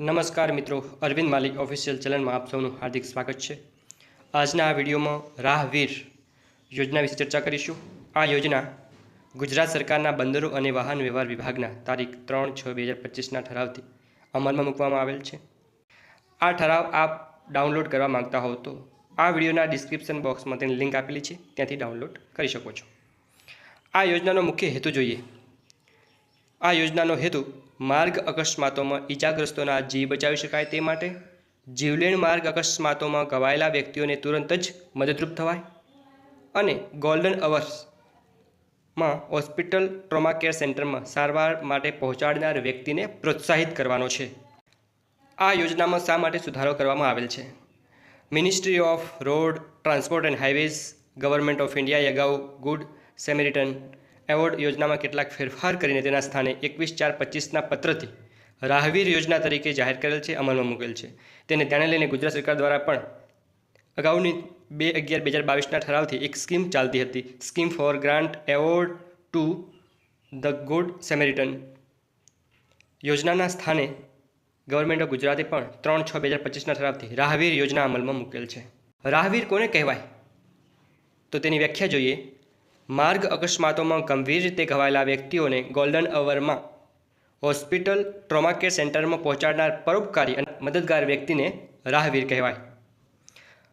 નમસ્કાર મિત્રો, અરવિંદ માલિક ઓફિશિયલ ચેનલમાં આપ સૌનું હાર્દિક સ્વાગત છે. આજના આ વિડીયોમાં રાહવીર યોજના વિશે ચર્ચા કરીશું. આ યોજના ગુજરાત સરકારના બંદરો અને વાહન વ્યવહાર વિભાગના તારીખ ત્રણ છ બે હજાર પચીસના ઠરાવથી અમલમાં મૂકવામાં આવેલ છે. આ ઠરાવ આપ ડાઉનલોડ કરવા માંગતા હોવ તો આ વિડીયોના ડિસ્ક્રિપ્શન બોક્સમાં તેની લિંક આપેલી છે, ત્યાંથી ડાઉનલોડ કરી શકો છો. આ યોજનાનો મુખ્ય હેતુ જોઈએ. આ યોજનાનો હેતુ માર્ગ અકસ્માતોમાં ઈજાગ્રસ્તોના જીવ બચાવી શકાય તે માટે જીવલેણ માર્ગ અકસ્માતોમાં ઘવાયેલા વ્યક્તિઓને તુરંત જ મદદરૂપ થવાય અને ગોલ્ડન અવર્સમાં હોસ્પિટલ ટ્રોમા કેર સેન્ટરમાં સારવાર માટે પહોંચાડનાર વ્યક્તિને પ્રોત્સાહિત કરવાનો છે. આ યોજનામાં શા માટે સુધારો કરવામાં આવેલ છે? Ministry of road transport and highways government of ઇન્ડિયાએ અગાઉ ગુડ સેમેરિટન એવોર્ડ યોજનામાં કેટલાક ફેરફાર કરીને તેના સ્થાને એકવીસ ચાર પચીસના પત્રથી રાહવીર યોજના તરીકે જાહેર કરેલ છે, અમલમાં મૂકેલ છે. તેને ધ્યાને લઈને ગુજરાત સરકાર દ્વારા પણ અગાઉની બે અગિયાર બે હજાર બાવીસના ઠરાવથી એક સ્કીમ ચાલતી હતી. Scheme for grant award to the good Samaritan યોજનાના સ્થાને ગવર્મેન્ટ ઓફ ગુજરાતે પણ ત્રણ છ બે હજાર પચીસના ઠરાવથી રાહવીર યોજના અમલમાં મૂકેલ છે. રાહવીર કોને કહેવાય? તો તેની વ્યાખ્યા જોઈએ. માર્ગ અકસ્માતોમાં ગંભીર રીતે ઘવાયેલા વ્યક્તિઓને ગોલ્ડન અવરમાં હોસ્પિટલ ટ્રોમા કેર સેન્ટરમાં પહોંચાડનાર પરોપકારી અને મદદગાર વ્યક્તિને રાહવીર કહેવાય.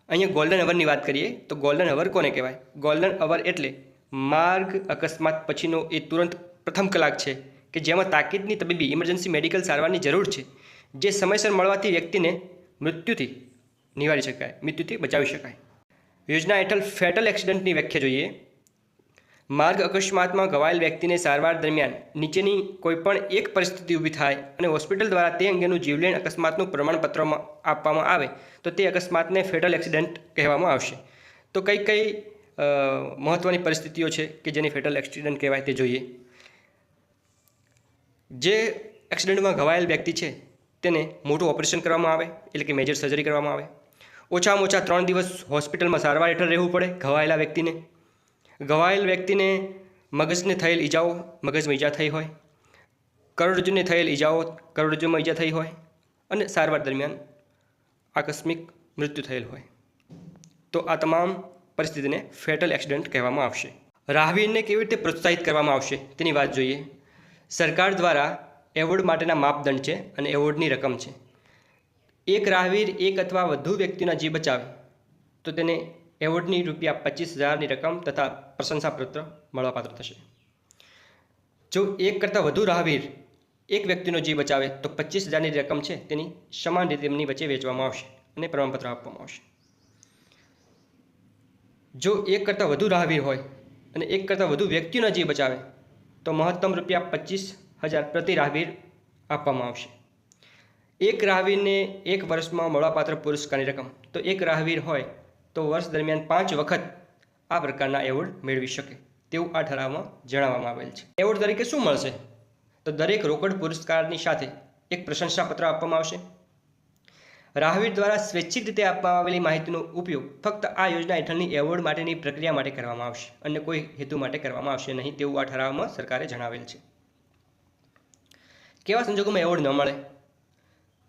અહીંયા ગોલ્ડન અવરની વાત કરીએ તો ગોલ્ડન અવર કોને કહેવાય? ગોલ્ડન અવર એટલે માર્ગ અકસ્માત પછીનો એ તુરંત પ્રથમ કલાક છે કે જેમાં તાકીદની તબીબી ઇમરજન્સી મેડિકલ સારવારની જરૂર છે, જે સમયસર મળવાથી વ્યક્તિને મૃત્યુથી નિવારી શકાય, મૃત્યુથી બચાવી શકાય. યોજના હેઠળ ફેટલ એક્સિડન્ટની વ્યાખ્યા જોઈએ. માર્ગ અકસ્માતમાં ઘવાયેલ વ્યક્તિને સારવાર દરમિયાન નીચેની કોઈપણ એક પરિસ્થિતિ ઊભી થાય અને હોસ્પિટલ દ્વારા તે અંગેનું જીવલેણ અકસ્માતનું પ્રમાણપત્રમાં આપવામાં આવે, તો તે અકસ્માતને ફેટલ એક્સિડન્ટ કહેવામાં આવશે. તો કઈ કઈ મહત્ત્વની પરિસ્થિતિઓ છે કે જેની ફેટલ એક્સિડન્ટ કહેવાય તે જોઈએ? જે એક્સિડન્ટમાં ઘવાયેલ વ્યક્તિ છે, તેને મોટું ઓપરેશન કરવામાં આવે, એટલે કે મેજર સર્જરી કરવામાં આવે. ઓછામાં ઓછા ત્રણ દિવસ હોસ્પિટલમાં સારવાર હેઠળ રહેવું પડે ઘવાયેલા વ્યક્તિને. ઘવાયેલ વ્યક્તિને મગજને થયેલ ઈજાઓ મગજમાં ઈજા થઈ હોય કરોડરજ્જુને થયેલ ઈજાઓ કરોડરજ્જુમાં ઈજા થઈ હોય અને સારવાર દરમિયાન આકસ્મિક મૃત્યુ થયેલ હોય. તો આ તમામ પરિસ્થિતિને ફેટલ એક્સિડન્ટ કહેવામાં આવશે. રાહવીરને કેવી રીતે પ્રોત્સાહિત કરવામાં આવશે તેની વાત જોઈએ. સરકાર દ્વારા એવોર્ડ માટેના માપદંડ છે અને એવોર્ડની રકમ છે. એક રાહવીર એક અથવા વધુ વ્યક્તિના જીવ બચાવે તો તેને એવોર્ડની રૂપિયા પચીસ હજારની રકમ તથા પ્રશંસાપત્ર મળવાપાત્ર થશે. જો એક કરતાં વધુ રાહવીર એક વ્યક્તિનો જીવ બચાવે તો પચીસ હજારની રકમ છે તેની સમાન રીતે એમની વચ્ચે વેચવામાં આવશે અને પ્રમાણપત્ર આપવામાં આવશે. જો એક કરતાં વધુ રાહવીર હોય અને એક કરતાં વધુ વ્યક્તિનો જીવ બચાવે તો મહત્તમ રૂપિયા પચીસ હજાર પ્રતિ રાહવીર આપવામાં આવશે. એક રાહવીરને એક વર્ષમાં મળવાપાત્ર પુરસ્કારની રકમ. તો એક રાહવીર હોય તો વર્ષ દરમિયાન પાંચ વખત આ પ્રકારના એવોર્ડ મેળવી શકે તેવું આ ઠરાવમાં જણાવવામાં આવેલ છે. એવોર્ડ તરીકે શું મળશે? તો દરેક રોકડ પુરસ્કારની સાથે એક પ્રશંસાપત્ર આપવામાં આવશે. રાહવીર દ્વારા સ્વૈચ્છિક રીતે આપવામાં આવેલી માહિતીનો ઉપયોગ ફક્ત આ યોજના હેઠળની એવોર્ડ માટેની પ્રક્રિયા માટે કરવામાં આવશે અને કોઈ હેતુ માટે કરવામાં આવશે નહીં તેવું આ ઠરાવમાં સરકારે જણાવેલ છે. કેવા સંજોગોમાં એવોર્ડ ન મળે?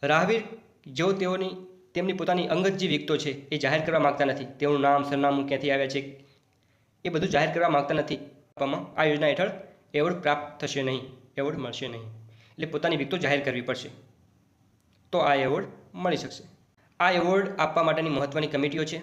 રાહવીર જો તેઓની તેમની પોતાની અંગત જે વિગતો છે એ જાહેર કરવા માગતા નથી. તેઓનું નામ, સરનામું ક્યાંથી આવ્યા છે? એ બધું જાહેર કરવા માગતા નથી. આપવામાં આ યોજના હેઠળ એવોર્ડ પ્રાપ્ત થશે નહીં, એવોર્ડ મળશે નહીં. એટલે પોતાની વિગતો જાહેર કરવી પડશે. તો આ એવોર્ડ મળી શકશે. આ એવોર્ડ આપવા માટેની મહત્ત્વની કમિટીઓ છે.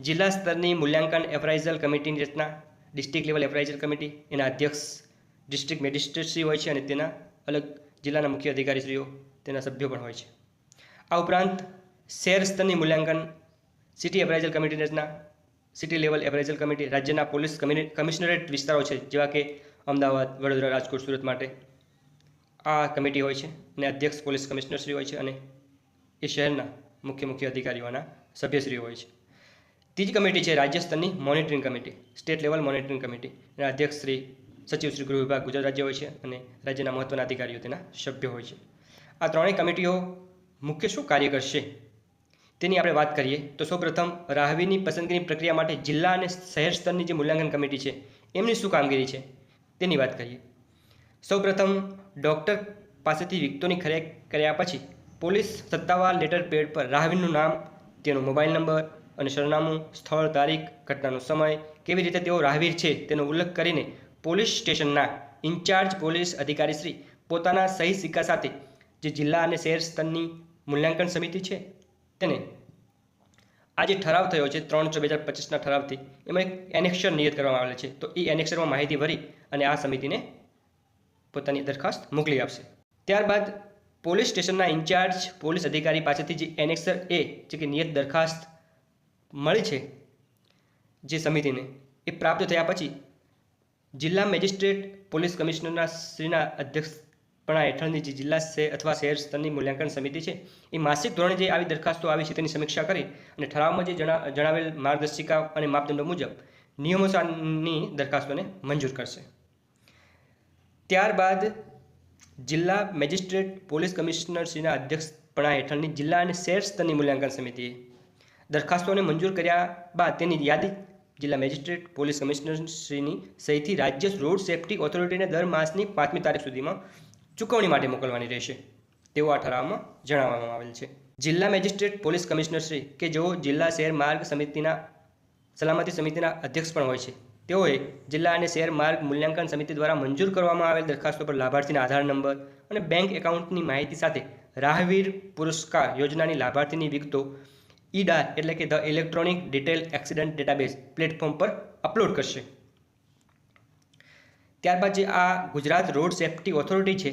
જિલ્લા સ્તરની મૂલ્યાંકન એપ્રાઇઝલ કમિટીની રચના, ડિસ્ટ્રિક્ટ લેવલ એપ્રાઇઝલ કમિટી, એના અધ્યક્ષ, ડિસ્ટ્રિક્ટ મેજિસ્ટ્રેટશ્રી હોય છે અને તેના અલગ જિલ્લાના મુખ્ય અધિકારીશ્રીઓ, તેના સભ્યો પણ હોય છે. આ ઉપરાંત શહેર સ્તરની મૂલ્યાંકન સિટી એપ્રાઇઝલ કમિટીની રચના સિટી લેવલ એપ્રાઇઝલ કમિટી રાજ્યના પોલીસ કમિ- કમિશનરેટ વિસ્તારો છે, જેવા કે અમદાવાદ, વડોદરા, રાજકોટ, સુરત માટે આ કમિટી હોય છે અને અધ્યક્ષ પોલીસ કમિશનરશ્રી હોય છે અને એ શહેરના મુખ્ય મુખ્ય અધિકારીઓના સભ્યશ્રીઓ હોય છે. ત્રીજી કમિટી છે રાજ્ય સ્તરની monitoring committee state level monitoring committee એના અધ્યક્ષ શ્રી, સચિવ શ્રી ગૃહ વિભાગ ગુજરાત રાજ્ય હોય છે અને રાજ્યના મહત્ત્વના અધિકારીઓ તેના સભ્યો હોય છે. આ ત્રણેય કમિટીઓ મુખ્ય શું કાર્ય કરશે? તેની આપણે વાત કરીએ તો સૌપ્રથમ રાહવીરની પસંદગીની પ્રક્રિયા માટે જિલ્લા અને શહેર સ્તરની જે મૂલ્યાંકન કમિટી છે, એમની શું કામગીરી છે? તેની વાત કરીએ. સૌપ્રથમ ડૉક્ટર પાસેથી વિગતોની ખરેખ કર્યા પછી પોલીસ સત્તાવાર લેટર પેડ પર રાહવીરનું નામ, તેનો મોબાઈલ નંબર અને સરનામું, સ્થળ, તારીખ, ઘટનાનો સમય, કેવી રીતે તેઓ રાહવીર છે તેનો ઉલ્લેખ કરીને પોલીસ સ્ટેશનના ઇન્ચાર્જ પોલીસ અધિકારી શ્રી પોતાના સહી સિક્કા સાથે જે જિલ્લા અને શહેર સ્તરની મૂલ્યાંકન સમિતિ છે તેને આ જે ઠરાવ થયો છે ત્રણ છ બે હજાર પચીસના ઠરાવથી, એમાં એક એનેક્સર નિયત કરવામાં આવેલ છે. તો એ એનેક્સરમાં માહિતી ભરી અને આ સમિતિને પોતાની દરખાસ્ત મોકલી આપશે. ત્યારબાદ પોલીસ સ્ટેશનના ઇન્ચાર્જ, પોલીસ અધિકારી પાસેથી જે એનેક્સર એ, જે કે નિયત દરખાસ્ત મળી છે જે સમિતિને, એ પ્રાપ્ત થયા પછી જિલ્લા મેજિસ્ટ્રેટ, પોલીસ કમિશનરના શ્રીના અધ્યક્ષપણા હેઠળની જે જિલ્લા અથવા શહેર સ્તરની મૂલ્યાંકન સમિતિ છે, એ માસિક ધોરણે જે આવી દરખાસ્તો આવી છે તેની સમીક્ષા કરી અને ઠરાવમાં જે જણાવેલ માર્ગદર્શિકા અને માપદંડો મુજબ નિયમોસારની દરખાસ્તોને મંજૂર કરશે. ત્યારબાદ જિલ્લા મેજિસ્ટ્રેટ પોલીસ કમિશનરશ્રીના અધ્યક્ષપણા હેઠળની જિલ્લા અને શહેર સ્તરની મૂલ્યાંકન સમિતિએ દરખાસ્તોને મંજૂર કર્યા બાદ તેની યાદી જિલ્લા મેજિસ્ટ્રેટ પોલીસ કમિશનરશ્રીની સહિતથી રાજ્ય રોડ સેફ્ટી ઓથોરિટીને દર માસની પાંચમી તારીખ સુધીમાં ચૂકવણી માટે મોકલવાની રહેશે, તેવું આ ઠરાવમાં જણાવવામાં આવેલ છે. જિલ્લા મેજિસ્ટ્રેટ, પોલીસ કમિશનરશ્રી કે જેઓ જિલ્લા શહેર માર્ગ સમિતિના, સલામતી સમિતિના અધ્યક્ષ પણ હોય છે, તેઓએ જિલ્લા અને શહેર માર્ગ મૂલ્યાંકન સમિતિ દ્વારા મંજૂર કરવામાં આવેલ દરખાસ્તો પર લાભાર્થીના આધાર નંબર અને બેંક એકાઉન્ટની માહિતી સાથે રાહવીર પુરસ્કાર યોજનાની લાભાર્થીની વિગતો ઈડાર એટલે કે the electronic detail accident database platform પર અપલોડ કરશે. ત્યારબાદ જે આ ગુજરાત રોડ સેફ્ટી ઓથોરિટી છે,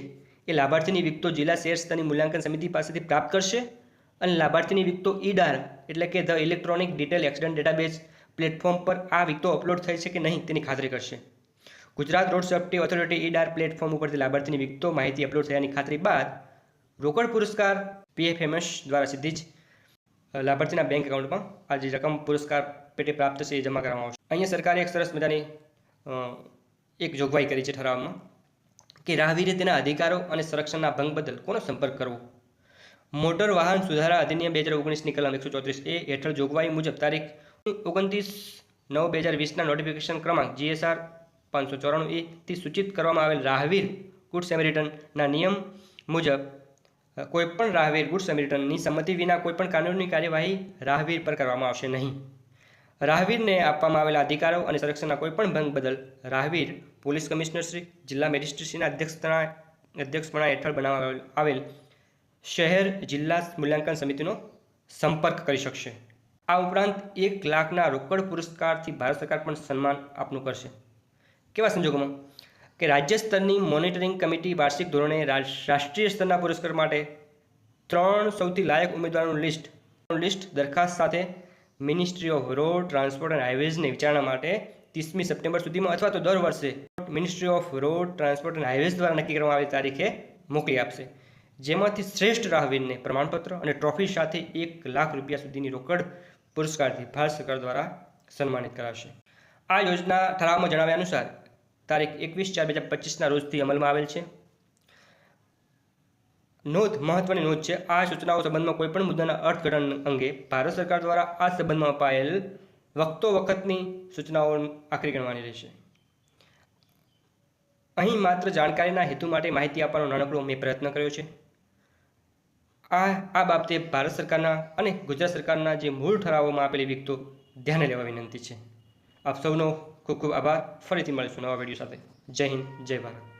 એ લાભાર્થીની વિગતો જિલ્લા શેર સ્તરની મૂલ્યાંકન સમિતિ પાસેથી પ્રાપ્ત કરશે અને લાભાર્થીની વિગતો ઈડાર, એટલે કે the electronic detail accident database platform પર આ વિગતો અપલોડ થઈ છે કે નહીં તેની ખાતરી કરશે. Gujarat road safety authority eDAR platform ઉપરથી લાભાર્થીની વિગતો માહિતી અપલોડ થયાની ખાતરી બાદ રોકડ પુરસ્કાર પીએફએમએસ દ્વારા સીધી જ લાભાર્થીના બેંક એકાઉન્ટમાં આ જે રકમ પુરસ્કાર પેટે પ્રાપ્ત છે એ જમા કરવામાં આવશે. અહીંયા સરકારે એક સરસ મજાની એક જોગવાઈ કરી છે ઠરાવમાં કે રાહવીરે તેના અધિકારો અને સંરક્ષણના ભંગ બદલ કોનો સંપર્ક કરવો? મોટર વાહન સુધારા અધિનિયમ બે હજાર ઓગણીસની કલમ એકસો ચોત્રીસ એ હેઠળ જોગવાઈ મુજબ તારીખ ઓગણત્રીસ નવ બે હજાર વીસના નોટિફિકેશન ક્રમાંક જીએસઆર પાંચસો ચોરાણું એથી સૂચિત કરવામાં આવેલ રાહવીર ગુડ સેમેરિટનના નિયમ મુજબ કોઈપણ રાહવીર ગુડ સેમેરિટનની સંમતિ વિના કોઈપણ કાનૂની કાર્યવાહી રાહવીર પર કરવામાં આવશે નહીં. રાહવીરને આપવામાં આવેલા અધિકારો અને સંરક્ષણના કોઈપણ ભંગ બદલ રાહવીર પોલીસ કમિશનરશ્રી જિલ્લા મેજિસ્ટ્રેટશ્રીના અધ્યક્ષતા અધ્યક્ષપણા હેઠળ બનાવવામાં આવેલ શહેર જિલ્લા મૂલ્યાંકન સમિતિનો સંપર્ક કરી શકશે. આ ઉપરાંત એક લાખના રોકડ પુરસ્કારથી ભારત સરકાર પણ સન્માન આપનું કરશે. કેવા સંજોગોમાં? કે રાજ્ય સ્તરની મોનિટરિંગ કમિટી વાર્ષિક ધોરણે રાષ- રાષ્ટ્રીય સ્તરના પુરસ્કાર માટે ત્રણ સૌથી લાયક ઉમેદવારોનું લિસ્ટ લિસ્ટ દરખાસ્ત સાથે ministry of road transport and હાઇવેઝની વિચારણા માટે ત્રીસમી સપ્ટેમ્બર સુધીમાં અથવા તો દર વર્ષે ministry of road transport and highways દ્વારા નક્કી કરવામાં આવેલી તારીખે મોકલી આપશે. જેમાંથી શ્રેષ્ઠ રાહવીરને પ્રમાણપત્ર અને ટ્રોફી સાથે એક લાખ રૂપિયા સુધીની રોકડ પુરસ્કારથી ભારત સરકાર દ્વારા સન્માનિત કરાશે. આ યોજના ઠરાવમાં જણાવ્યા અનુસાર તારીખ એકવીસ ચાર બે હજાર પચીસના રોજથી અમલમાં આવેલ છે. નોંધ, મહત્વની નોંધ છે, આ સૂચનાઓ સંબંધમાં કોઈપણ મુદ્દાના અર્થઘટન અંગે ભારત સરકાર દ્વારા આ સંબંધમાં અપાયેલ વખતો વખતની સૂચનાઓ આખરી ગણવાની રહેશે. અહીં માત્ર જાણકારીના હેતુ માટે માહિતી આપવાનો નાનકડો મેં પ્રયત્ન કર્યો છે. આ આ બાબતે ભારત સરકારના અને ગુજરાત સરકારના જે મૂળ ઠરાવોમાં આપેલી વિગતો ધ્યાને લેવા વિનંતી છે. આપ સૌનો ખૂબ ખૂબ આભાર. ફરીથી મળીશું નવા વીડિયો સાથે. જય હિન્દ, જય ભારત.